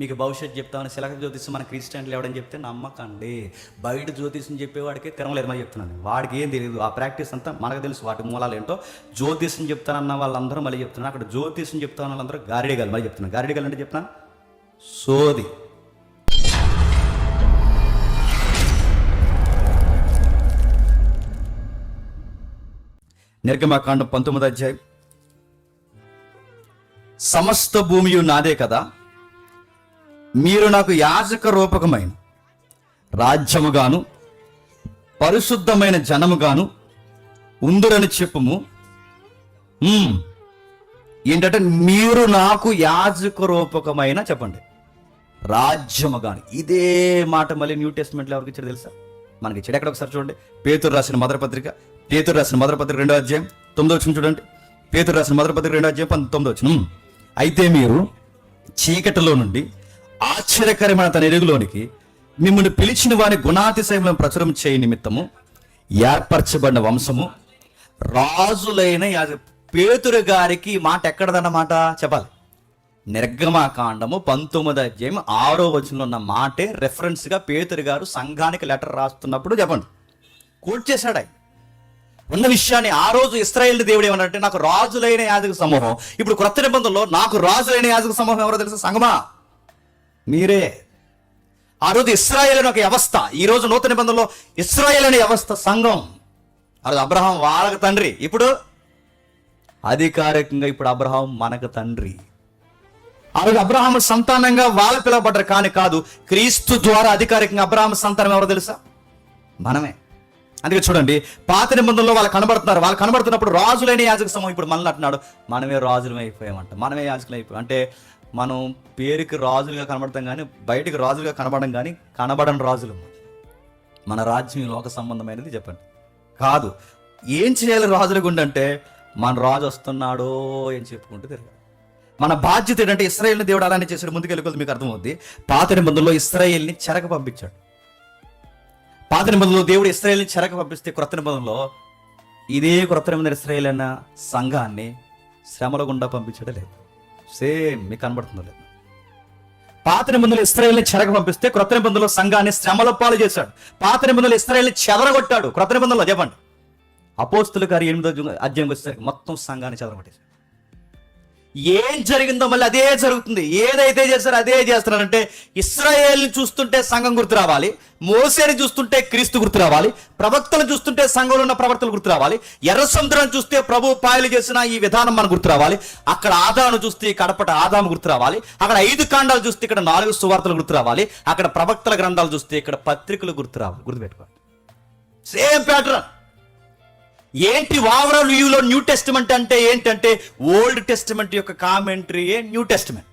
మీకు భవిష్యత్తు చెప్తామని శిలక జ్యోతిష్యం మన క్రిస్టియన్లు ఎవడని చెప్తే నమ్మకండి. బయట జ్యోతిష్యం చెప్పేవాడికి మరి చెప్తున్నాను వాడికి ఏం తెలియదు ఆ ప్రాక్టీస్ అంతా మనకు తెలుసు వాటి మూలాలు ఏంటో జ్యోతిష్యం చెప్తానన్న వాళ్ళందరూ మళ్ళీ చెప్తున్నారు. అక్కడ జ్యోతిష్యం చెప్తాను వాళ్ళందరూ గారిడిగలు మళ్ళీ చెప్తున్నాను గారిడిగలు అంటే చెప్తున్నాను? సోది. నిర్గమాకాండం పంతొమ్మిది అధ్యాయం. సమస్త భూమి నాదే కదా? మీరు నాకు యాజక రూపకమైన రాజ్యముగాను పరిశుద్ధమైన జనముగాను ఉందురని చెప్పుము. ఏంటంటే మీరు నాకు యాజక రూపకమైన చెప్పండి. రాజ్యముగాను. ఇదే మాట మళ్ళీ న్యూ టెస్ట్మెంట్లో ఎవరికి ఇచ్చాడు తెలుసా? మనకి ఇచ్చాడు. ఎక్కడ ఒకసారి చూడండి. పేతురు రాసిన మదరపత్రిక పత్రిక. పేతురు రాసిన మొదటి పత్రిక రెండో అధ్యాయం తొమ్మిదో వచ్చిన చూడండి. పేతురు రాసిన మొదటి పత్రిక రెండో అధ్యాయం పంతొమ్మిదో వచ్చిన. అయితే మీరు చీకటిలో నుండి ఆశ్చర్యకరమైన తన ఎరుగులోనికి మిమ్మల్ని పిలిచిన వారి గుణాతిశయములను ప్రచురం చేయ నిమిత్తము ఏర్పరచబడిన వంశము రాజులైన పేతురు గారికి ఈ మాట ఎక్కడదన్నమాట? చెప్పాలి. నిర్గమాకాండము పంతొమ్మిది అధ్యాయం ఆరో వచనంలో ఉన్న మాటే రెఫరెన్స్గా పేతురు గారు సంఘానికి లెటర్ రాస్తున్నప్పుడు చెప్పండి. కోట్ చేశాడు ఆయన. ఉన్న విషయాన్ని ఆ రోజు ఇస్రాయేల్ దేవుడు ఏమన్నారంటే నాకు రాజులైన యాజక సమూహం ఇప్పుడు క్రొత్త నిబంధనలో నాకు రాజులైన యాజక సమూహం ఎవరో తెలుసు? సంగమా మీరే. ఆ రోజు ఇస్రాయేల్ అనే ఒక వ్యవస్థ ఈరోజు నూతన నిబంధనలో ఇస్రాయేల్ అనే వ్యవస్థ సంఘం. ఆ రోజు అబ్రహాం వాళ్ళకి తండ్రి. ఇప్పుడు అధికారికంగా ఇప్పుడు అబ్రహాం మనకు తండ్రి. ఆ రోజు అబ్రహాం సంతానంగా వాళ్ళు పిలవబడ్డారు కానీ కాదు క్రీస్తు ద్వారా అధికారికంగా అబ్రహాం సంతానం ఎవరో తెలుసా? మనమే. అందుకే చూడండి పాత నిబంధనలో వాళ్ళు కనబడుతున్నారు. వాళ్ళు కనబడుతున్నప్పుడు రాజులైన యాజక సమూహం ఇప్పుడు మనల్ని అంటున్నాడు. మనమే రాజులం అయిపోయామంట. మనమే యాజకులు అయిపోయాం. అంటే మనం పేరుకి రాజులుగా కనబడతాం కానీ బయటికి రాజులుగా కనబడడం కానీ కనబడని రాజులు. మన రాజ్యం లోక సంబంధమైనది చెప్పండి. కాదు ఏం చేయాలి రాజుల గుండంటే మన రాజు వస్తున్నాడో అని చెప్పుకుంటూ తిరగాలి మన బాధ్యత ఏంటంటే ఇస్రాయేల్ని దేవుడు అలానే ముందుకు ముందుకెళ్ళి మీకు అర్థమవుద్ది. పాత నిబంధనలో ఇస్రాయేల్ని చెరక పంపించాడు. పాత నిబంధనలో దేవుడు ఇస్రాయేల్ని చెరక పంపిస్తే క్రొత్త నిబంధనలో ఇదే క్రొత్త నిబంధన ఇస్రాయేల్ అన్న సంఘాన్ని శ్రమల గుండా పంపించడం లేదు. సేమ్ మీకు కనబడుతుందో లేదు. పాత నిబంధనలు ఇస్రాయల్ని చెరక పంపిస్తే క్రొత్త నిబంధనలో సంఘాన్ని శ్రమల పాలు చేశాడు. పాత నిబంధనలు ఇస్రాయల్ని చెదరగొట్టాడు. క్రొత్త నిబంధనలో చెప్పండి. అపోస్తుల గారు ఎనిమిదో అధ్యయనం అధ్యాయం వచ్చేసరికి మొత్తం సంఘాన్ని చెదరగొట్టేశాడు. ఏం జరిగిందో మళ్ళీ అదే జరుగుతుంది. ఏదైతే చేస్తారో అదే చేస్తున్నారంటే ఇస్రాయేల్ని చూస్తుంటే సంఘం గుర్తు రావాలి మోసేని చూస్తుంటే క్రీస్తు గుర్తు రావాలి ప్రవక్తలు చూస్తుంటే సంఘంలో ఉన్న ప్రవక్తలు గుర్తు రావాలి ఎర్ర సముద్రాన్ని చూస్తే ప్రభు పాయలు చేసిన ఈ విధానం మనకు గుర్తు రావాలి అక్కడ ఆదాను చూస్తే కడపట ఆదాము గుర్తు రావాలి అక్కడ ఐదు కాండాలు చూస్తే ఇక్కడ నాలుగు సువార్తలు గుర్తు రావాలి అక్కడ ప్రవక్తల గ్రంథాలు చూస్తే ఇక్కడ పత్రికలు గుర్తు రావాలి. గుర్తుపెట్టుకోవాలి సేమ్ ప్యాటర్న్ ఏంటి ఓవరాల్ వ్యూలో న్యూ టెస్ట్మెంట్ అంటే ఏంటంటే ఓల్డ్ టెస్ట్మెంట్ యొక్క కామెంటరీయే న్యూ టెస్ట్మెంట్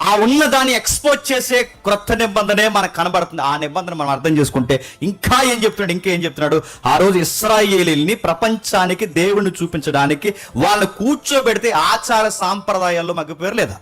ఆ ఉన్న దాన్ని ఎక్స్పోజ్ చేసే క్రొత్త నిబంధనే మనకు కనబడుతుంది. ఆ నిబంధన మనం అర్థం చేసుకుంటే ఇంకా ఏం చెప్తున్నాడు ఇంకా ఏం చెప్తున్నాడు? ఆ రోజు ఇస్రాయేలీల్ని ప్రపంచానికి దేవుణ్ణి చూపించడానికి వాళ్ళు కూర్చోబెడితే ఆచార సాంప్రదాయాల్లో మగ్గిపోయారు లేదా?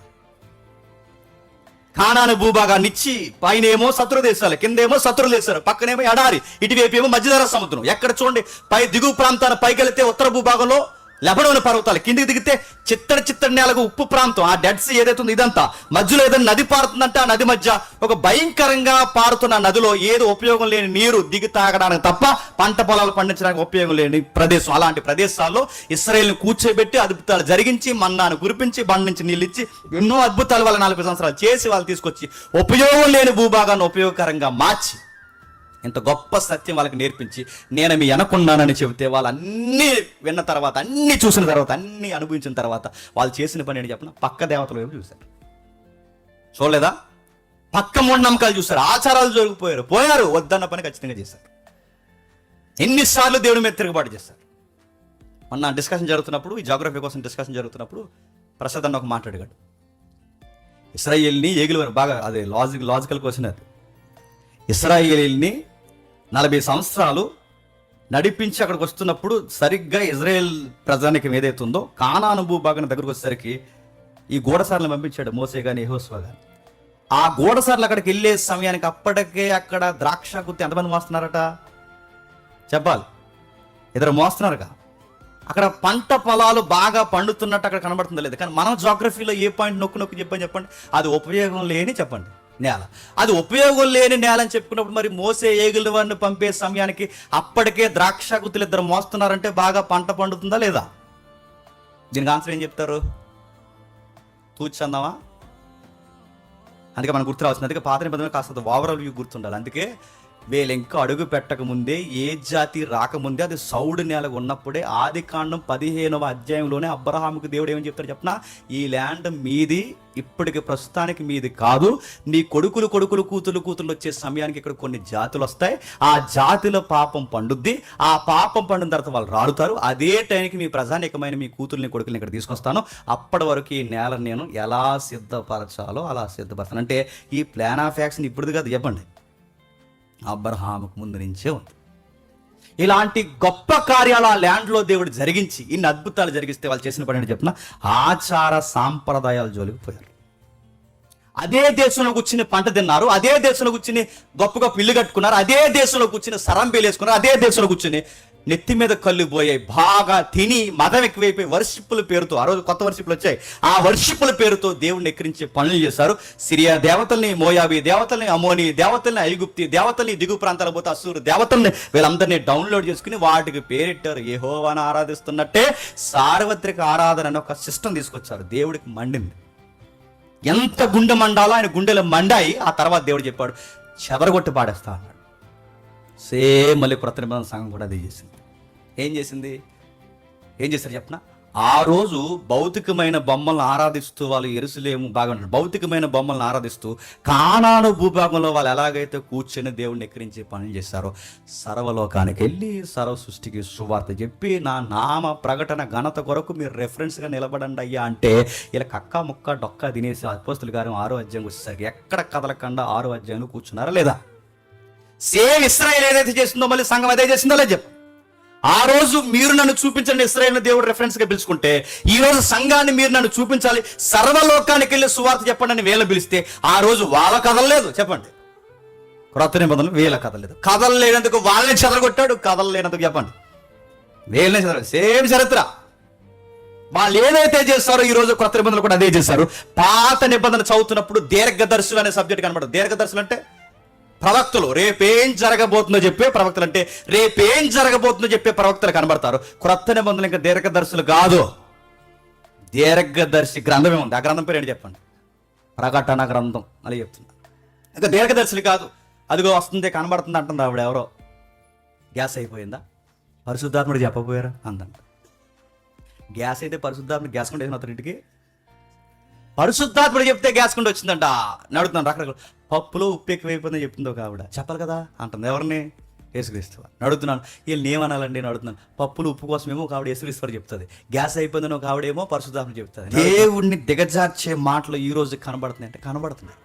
కానాను భూభాగాన్ని ఇచ్చి పైన ఏమో శత్రు దేశాలు కిందేమో శత్రు దేశాలు పక్కనేమో ఎడారి ఇటువైపు ఏమో మధ్యధర సముద్రం. ఎక్కడ చూడండి పై దిగువ ప్రాంతాన్ని పైకి వెళితే ఉత్తర భూభాగంలో లెబనోని పర్వతాలు కిందికి దిగితే చిత్తడి చిత్తడి నేలకు ఉప్పు ప్రాంతం ఆ డెడ్ సీ ఏదైతే ఉందో ఇదంతా. మధ్యలో ఏదైనా నది పారుతుందంటే ఆ నది మధ్య ఒక భయంకరంగా పారుతున్న నదిలో ఏదో ఉపయోగం లేని నీరు దిగి తాగడానికి తప్ప పంట పొలాలు పండించడానికి ఉపయోగం లేని ప్రదేశం. అలాంటి ప్రదేశాల్లో ఇస్రాయేల్ని కూర్చోబెట్టి అద్భుతాలు జరిగించి మన్నాను కురిపించి బండ నుంచి నీళ్ళు ఇచ్చి ఎన్నో అద్భుతాలు వాళ్ళ నలభై సంవత్సరాలు చేసి వాళ్ళు తీసుకొచ్చి ఉపయోగం లేని భూభాగాన్ని ఉపయోగకరంగా మార్చి ఇంత గొప్ప సత్యం వాళ్ళకి నేర్పించి నేను మీ అనుకున్నానని చెబితే వాళ్ళు అన్నీ విన్న తర్వాత అన్నీ చూసిన తర్వాత అన్నీ అనుభవించిన తర్వాత వాళ్ళు చేసిన పని ఏంటి చెప్పిన? పక్క దేవతలు వైపు చూశారు. చూడలేదా? పక్క మూఢనమ్మకాలు చూశారు. ఆచారాలు జరిగిపోయారు పోయారు. వద్దన్న పని ఖచ్చితంగా చేశారు. ఎన్నిసార్లు దేవుడి మీద తిరుగుబాటు చేశారు. మొన్న డిస్కషన్ జరుగుతున్నప్పుడు ఈ జాగ్రఫీ కోసం డిస్కషన్ జరుగుతున్నప్పుడు ప్రసాద్ అన్న ఒక మాట్లాడాడు ఇస్రాయేల్ని ఏగిలివారు బాగా అదే లాజిక్ లాజికల్ క్వశ్చన్ అది. ఇస్రాయేలీల్ని నలభై సంవత్సరాలు నడిపించి అక్కడికి వస్తున్నప్పుడు సరిగ్గా ఇజ్రాయెల్ ప్రజానికి ఏదైతే ఉందో కానాను భూభాగం దగ్గరకు వచ్చేసరికి ఈ గూఢసార్లను పంపించాడు మోసే కానీ యెహోషువ కానీ ఆ గూడసార్లు అక్కడికి వెళ్ళే సమయానికి అప్పటికే అక్కడ ద్రాక్ష గుర్తి ఎంతమంది మోస్తున్నారట? చెప్పాలి. ఇద్దరు మోస్తున్నారుగా. అక్కడ పంట పొలాలు బాగా పండుతున్నట్టు అక్కడ కనబడుతుందో లేదు. కానీ మనం జాగ్రఫీలో ఏ పాయింట్ నొక్కు నొక్కు చెప్పని చెప్పండి? అది ఉపయోగం లేని చెప్పండి. నేల. అది ఉపయోగం లేని నేల అని చెప్పుకున్నప్పుడు మరి మోసే ఏగుల వారిని పంపే సమయానికి అప్పటికే ద్రాక్ష గుత్తులు ఇద్దరు మోస్తున్నారంటే బాగా పంట పండుతుందా లేదా? దీనికి ఆన్సర్ ఏం చెప్తారు? తూచందామా అందుకే మనం గుర్తు రావాల్సింది. అందుకే పాత నిబంధన కాస్త ఓవరాల్ వ్యూ గుర్తుండాలి. అందుకే వీళ్ళు ఇంకా అడుగు పెట్టకముందే ఏ జాతి రాకముందే అది సౌడు నేల ఉన్నప్పుడే ఆది కాండం పదిహేనవ అధ్యాయంలోనే అబ్రహాముకు దేవుడు ఏమని చెప్తారు చెప్పిన? ఈ ల్యాండ్ మీది ఇప్పటికి ప్రస్తుతానికి మీది కాదు. నీ కొడుకులు కొడుకులు కూతురు కూతురు వచ్చే సమయానికి ఇక్కడ కొన్ని జాతులు వస్తాయి. ఆ జాతిలో పాపం పండుద్ది. ఆ పాపం పండిన తర్వాత వాళ్ళు రాలుతారు. అదే టైంకి మీ ప్రజానికమైన మీ కూతుర్ని కొడుకుల్ని ఇక్కడ తీసుకొస్తాను. అప్పటి వరకు ఈ నేల నేను ఎలా సిద్ధపరచాలో అలా సిద్ధపరచాను. అంటే ఈ ప్లాన్ ఆఫ్ యాక్షన్ ఇప్పుడు కాదు. చెప్పండి. అబ్రహాముకు ముందు నుంచే ఉంది. ఇలాంటి గొప్ప కార్యాలు ఆ ల్యాండ్లో దేవుడు జరిగించి ఇన్ని అద్భుతాలు జరిగిస్తే వాళ్ళు చేసిన పని ఏంటో చెప్పిన? ఆచార సాంప్రదాయాల జోలికి పోయారు. అదే దేశంలో కూర్చుని పంట తిన్నారు అదే దేశంలో కూర్చుని గొప్ప గొప్ప ఇల్లు కట్టుకున్నారు అదే దేశంలో కూర్చుని సరంబేలు వేసుకున్నారు అదే దేశంలో కూర్చుని నెత్తి మీద కళ్ళు పోయాయి. బాగా తిని మదం ఎక్కువైపోయి వర్షిప్పుల పేరుతో ఆ రోజు కొత్త వర్షిప్పులు వచ్చాయి. ఆ వర్షిప్పుల పేరుతో దేవుణ్ణి ఎక్కిరించే పనులు చేశారు. సిరియా దేవతల్ని మోయాబి దేవతల్ని అమోని దేవతల్ని ఐగుప్తి దేవతల్ని దిగు ప్రాంతాల పోతే అసూరు దేవతల్ని వీళ్ళందరినీ డౌన్లోడ్ చేసుకుని వాటికి పేరెట్టారు. అని ఆరాధిస్తున్నట్టే సార్వత్రిక ఆరాధన అనే ఒక సిస్టమ్ తీసుకొచ్చారు. దేవుడికి మండింది. ఎంత గుండె మండాలో ఆయన గుండెలు మండాయి. ఆ తర్వాత దేవుడు చెప్పాడు చెదరగొట్టి పాడేస్తా అన్నాడు. సేమ్ మళ్ళీ కృత నిబంధన సంఘం కూడా అది చేసింది. ఏం చేసింది? ఏం చేశారు చెప్పనా? ఆ రోజు భౌతికమైన బొమ్మలను ఆరాధిస్తూ వాళ్ళు ఎరుసలేము బాగా భౌతికమైన బొమ్మలను ఆరాధిస్తూ కానాను భూభాగంలో వాళ్ళు ఎలాగైతే కూర్చొని దేవుడిని ఎక్కిరించి పనులు చేశారో సర్వలోకానికి వెళ్ళి సర్వ సృష్టికి సువార్త చెప్పి నా నామ ప్రకటన ఘనత కొరకు మీరు రెఫరెన్స్గా నిలబడండి అయ్యా అంటే ఇలా కక్క ముక్క డొక్క తినేసి అపోస్తుల గారు ఆరో అధ్యాయం వచ్చేసరికి ఎక్కడ కదలకుండా ఆరో అధ్యాయంలో కూర్చున్నారా లేదా? సేమ్ ఇస్రాయల్ ఏదైతే చేసిందో మళ్ళీ సంఘం అదే చేసిందో లేదు చెప్పు. ఆ రోజు మీరు నన్ను చూపించండి ఇస్రాయల్ దేవుడు రెఫరెన్స్గా పిలుచుకుంటే ఈ రోజు సంఘాన్ని మీరు నన్ను చూపించాలి సర్వలోకానికి వెళ్ళి సువార్త చెప్పండి అని వేల పిలిస్తే ఆ రోజు వాళ్ళ కదలలేదు చెప్పండి. క్రొత్త నిబంధనలు వీళ్ళ కదలలేదు కథలు లేనందుకు వాళ్ళని చెదరగొట్టాడు కథలు లేనందుకు చెప్పండి. వేలనే చెదర సేమ్ చరిత్ర. వాళ్ళు ఏదైతే చేస్తారో ఈ రోజు కొత్త నిబంధనలు కూడా అదే చేశారు. పాత నిబంధన చదువుతున్నప్పుడు దీర్ఘదర్శులు అనే సబ్జెక్ట్ కనబడదు. దీర్ఘదర్శులు అంటే ప్రవక్తలు రేపేం జరగబోతుందో చెప్పే ప్రవక్తలు అంటే రేపేం జరగబోతుందో చెప్పే ప్రవక్తలు కనబడతారు. క్రొత్త నిబంధనలు ఇంకా దీర్ఘదర్శులు కాదు. దీర్ఘదర్శి గ్రంథమే ఉంది. ఆ గ్రంథం పేరు ఏంటి చెప్పండి? ప్రకటన గ్రంథం అని చెప్తున్నా. ఇంకా దీర్ఘదర్శులు కాదు. అదిగో వస్తుంది కనబడుతుంది అంటుంది ఆవిడ ఎవరో. గ్యాస్ అయిపోయిందా? పరిశుద్ధాత్ముడు చెప్పబోయారా? అందంట. గ్యాస్ అయితే పరిశుద్ధాత్మ గ్యాస్ కొండ వేసిన అతని ఇంటికి. పరిశుద్ధాత్ముడు చెప్తే గ్యాస్ కొండ వచ్చిందంట. నడుతున్నాను రకరకాల పప్పులో ఉప్పు ఎక్కువైపోయిందని చెప్తుంది ఒక ఆవిడ. చెప్పాలి కదా అంటుంది. ఎవరిని? యేసుక్రీస్తు నడుతున్నాను వీళ్ళు ఏమనాలండి? నడుతున్నాను పప్పులు ఉప్పు కోసమేమో ఒక ఆవిడ యేసుక్రీస్తు చెప్తుంది. గ్యాస్ అయిపోయిందని ఒక ఆవిడేమో పరిశుద్ధాత్మ చెప్తుంది. దేవుడిని దిగజార్చే మాటలు ఈ రోజు కనబడుతున్నాయి అంటే కనబడుతున్నాయి.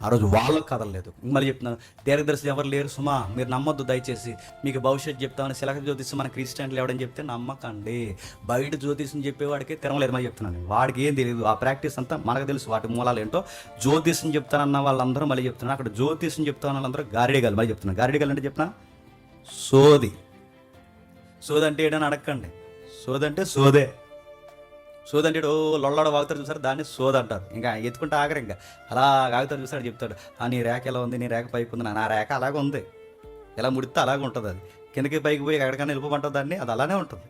ఆ రోజు వాళ్ళకు కదలలేదు మళ్ళీ చెప్తున్నాను దీర్ఘదర్శులు ఎవరు లేరు? సుమా మీరు నమ్మొద్దు దయచేసి. మీకు భవిష్యత్తు చెప్తామని శిలక జ్యోతిష్యం మన క్రిస్టియన్లు ఎవడని చెప్తే నమ్మకండి. బయట జ్యోతిషం చెప్పేవాడికి తినలేదు మరి చెప్తున్నాను వాడికి ఏం తెలియదు ఆ ప్రాక్టీస్ అంతా మనకు తెలుసు. వాటి మూలాలు ఏంటో జ్యోతిష్యం చెప్తానన్న వాళ్ళందరూ మళ్ళీ చెప్తున్నారు. అక్కడ జ్యోతిషం చెప్తాన వాళ్ళందరూ గారిడిగాలు మళ్ళీ చెప్తున్నాను గారిడిగాలు అంటే చెప్తున్నా? సోది. సోది అంటే ఏంటని అడగండి సోది అంటే సోదే. సోదంటాడు అంటే లొల్లడ వాగుతారు చూసారు? దాన్ని సోద అంటారు. ఇంకా ఎత్తుకుంటే ఆగరు ఇంకా. అలా ఆగుతారు చూసాడు చెప్తాడు ఆ నీ రేఖ ఎలా ఉంది? నీ రేఖ పైకి ఉంది నా రేఖ అలాగే ఉంది. ఇలా ముడితే అలాగే ఉంటుంది అది. కిందకి పైకి పోయి ఎక్కడికైనా వెళ్ళిపోమంటుంది దాన్ని అది అలానే ఉంటుంది.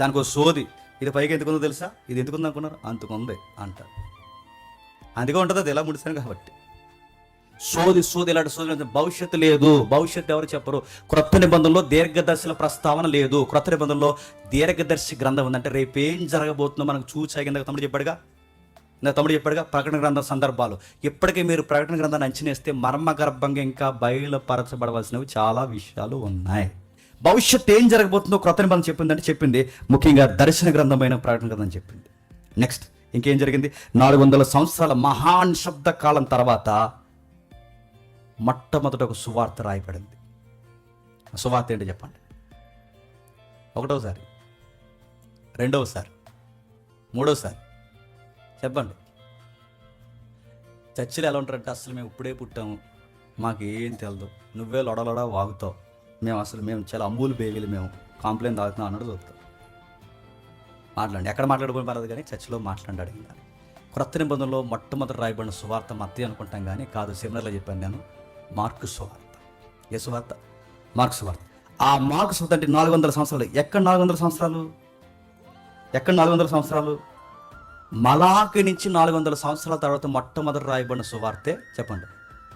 దానికి ఒక సోది ఇది పైకి ఎందుకుందో తెలుసా? ఇది ఎందుకుంది అనుకున్నారు? అంతకుంది అంటారు. అందుకే ఉంటుంది అది ఎలా ముడిస్తాను కాబట్టి. సోది సోది ఇలాంటి సోది భవిష్యత్తు లేదు. భవిష్యత్తు ఎవరు చెప్పరు. క్రొత్త నిబంధనలో దీర్ఘదర్శిల ప్రస్తావన లేదు. క్రొత్త నిబంధనలో దీర్ఘదర్శి గ్రంథం ఉందంటే రేపు ఏం జరగబోతుందో మనకు చూసాగిందా తమ్ముడు చెప్పాడుగా? నా తమ్ముడు చెప్పాడుగా ప్రకటన గ్రంథం సందర్భాలు. ఇప్పటికే మీరు ప్రకటన గ్రంథాన్ని అంచనేస్తే మర్మగర్భంగా ఇంకా బయలుపరచబడవలసినవి చాలా విషయాలు ఉన్నాయి. భవిష్యత్తు ఏం జరగబోతుందో క్రొత్త నిబంధన చెప్పిందంటే చెప్పింది. ముఖ్యంగా దర్శన గ్రంథమైన ప్రకటన గ్రంథం చెప్పింది. నెక్స్ట్ ఇంకేం జరిగింది? నాలుగు వందల సంవత్సరాల మహాన్ శబ్ద కాలం తర్వాత మొట్టమొదట ఒక సువార్త రాయబడింది. ఆ సువార్త ఏంటి చెప్పండి. ఒకటోసారి రెండవసారి మూడవసారి చెప్పండి. చర్చిలు ఎలా ఉంటారంటే అసలు మేము ఇప్పుడే పుట్టాము మాకు ఏం తెలదు. నువ్వే లొడలొడ వాగుతావు. మేము అసలు మేము చాలా అమూలు బేగిలు మేము. కాంప్లైంట్ తాగుతున్నాం అన్నట్టు దొరుకుతాడు మాట్లాడండి. ఎక్కడ మాట్లాడుకుని పర్లేదు కానీ చర్చిలో మాట్లాడి అడిగింది. క్రొత్త నిబంధనలో మొట్టమొదటి రాయబడిన సువార్త మత్తి అనుకుంటాం కానీ కాదు సెమినార్లో చెప్పాను నేను. మార్కు సువార్త. ఏ మార్క్స్ మార్కు సువార్త. ఆ మార్కు సువార్త అంటే నాలుగు వందల సంవత్సరాలు. ఎక్కడ నాలుగు వందల సంవత్సరాలు? ఎక్కడ నాలుగు వందల సంవత్సరాలు? మలాకి నుంచి నాలుగు వందల సంవత్సరాల తర్వాత మొట్టమొదటి రాయబడిన సువార్తే చెప్పండి.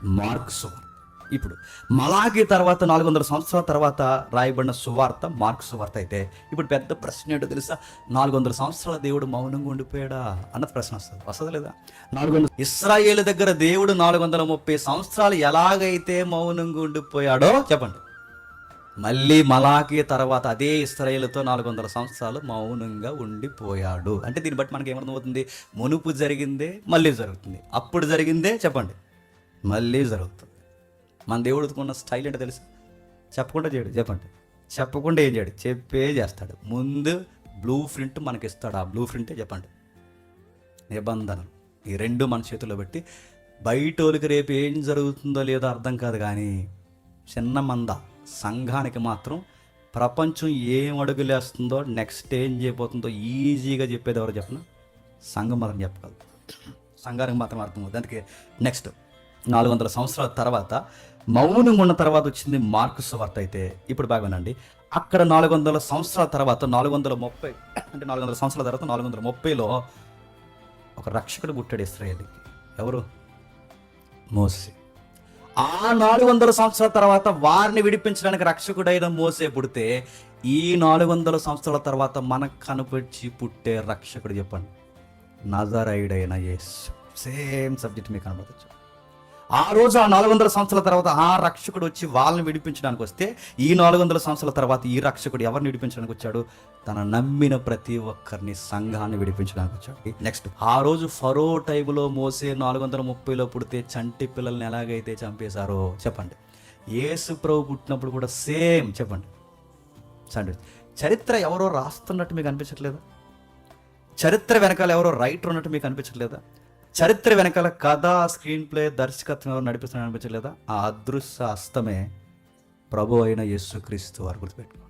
మార్క్ సువార్త. ఇప్పుడు మలాకి తర్వాత నాలుగు వందల సంవత్సరాల తర్వాత రాయబడిన సువార్త మార్క్ సువార్త అయితే ఇప్పుడు పెద్ద ప్రశ్న ఏంటో తెలుసా? నాలుగు వందల సంవత్సరాల దేవుడు మౌనంగా ఉండిపోయాడా అన్న ప్రశ్న వస్తుంది. వస్తుంది లేదా? నాలుగు వందల ఇస్రాయేల్ దగ్గర దేవుడు నాలుగు వందల ముప్పై సంవత్సరాలు ఎలాగైతే మౌనంగా ఉండిపోయాడో చెప్పండి. మళ్ళీ మలాకి తర్వాత అదే ఇస్రాయేల్తో నాలుగు వందల సంవత్సరాలు మౌనంగా ఉండిపోయాడు. అంటే దీన్ని బట్టి మనకి ఏమర్థమవుతుంది? మునుపు జరిగిందే మళ్ళీ జరుగుతుంది. అప్పుడు జరిగిందే చెప్పండి. మళ్ళీ జరుగుతుంది. మన దేవుడుకున్న స్టైల్ ఏంటో తెలుసు? చెప్పకుండా చేయడు చెప్పండి. చెప్పకుండా ఏం చేయడు చెప్పే చేస్తాడు. ముందు బ్లూ ప్రింట్ మనకి ఇస్తాడు ఆ బ్లూ ప్రింటే చెప్పండి. నిబంధనలు. ఈ రెండు మన చేతిలో పెట్టి బయటోళ్ళకి రేపు ఏం జరుగుతుందో లేదో అర్థం కాదు కానీ చిన్న మంద సంఘానికి మాత్రం ప్రపంచం ఏం అడుగులేస్తుందో నెక్స్ట్ ఏం చేయబోతుందో ఈజీగా చెప్పేది ఎవరు చెప్పిన? సంఘం మాత్రం చెప్పగలదు. సంఘానికి మాత్రం అర్థం అవుతుంది అందుకే నెక్స్ట్ నాలుగు వందల సంవత్సరాల తర్వాత మౌనంగా ఉన్న తర్వాత వచ్చింది మార్కుస్ వార్త అయితే ఇప్పుడు బాగా వినండి. అక్కడ నాలుగు వందల సంవత్సరాల తర్వాత నాలుగు వందల ముప్పై అంటే నాలుగు వందల సంవత్సరాల తర్వాత నాలుగు వందల ముప్పైలో ఒక రక్షకుడు పుట్టాడు ఇస్రాయేల్కి. ఎవరు? మోసే. ఆ నాలుగు వందల సంవత్సరాల తర్వాత వారిని విడిపించడానికి రక్షకుడైన మోసే పుడితే ఈ నాలుగు వందల సంవత్సరాల తర్వాత మనకు కనిపించి పుట్టే రక్షకుడు చెప్పండి. నజరైడైన యేసు. సేమ్ సబ్జెక్ట్ మీకు కనబడచ్చు ఆ రోజు ఆ నాలుగు వందల సంవత్సరాల తర్వాత ఆ రక్షకుడు వచ్చి వాళ్ళని విడిపించడానికి వస్తే ఈ నాలుగు వందల సంవత్సరాల తర్వాత ఈ రక్షకుడు ఎవరిని విడిపించడానికి వచ్చాడు? తన నమ్మిన ప్రతి ఒక్కరిని సంఘాన్ని విడిపించడానికి వచ్చాడు. నెక్స్ట్ ఆ రోజు ఫరో టైపులో మోసే నాలుగు వందల ముప్పైలో పుడితే చంటి పిల్లల్ని ఎలాగైతే చంపేశారో చెప్పండి. యేసు ప్రభు పుట్టినప్పుడు కూడా సేమ్ చెప్పండి. చండి చరిత్ర ఎవరో రాస్తున్నట్టు మీకు అనిపించట్లేదా? చరిత్ర వెనకాల ఎవరో రైటర్ ఉన్నట్టు మీకు అనిపించట్లేదా? చరిత్ర వెనకాల కథ స్క్రీన్ ప్లే దర్శకత్వం ఎవరు నడిపిస్తున్నారు అనిపించలేదా? ఆ అదృశ్య హస్తమే ప్రభు అయిన యేసుక్రీస్తు వారు గుర్తుపెట్టుకోండి.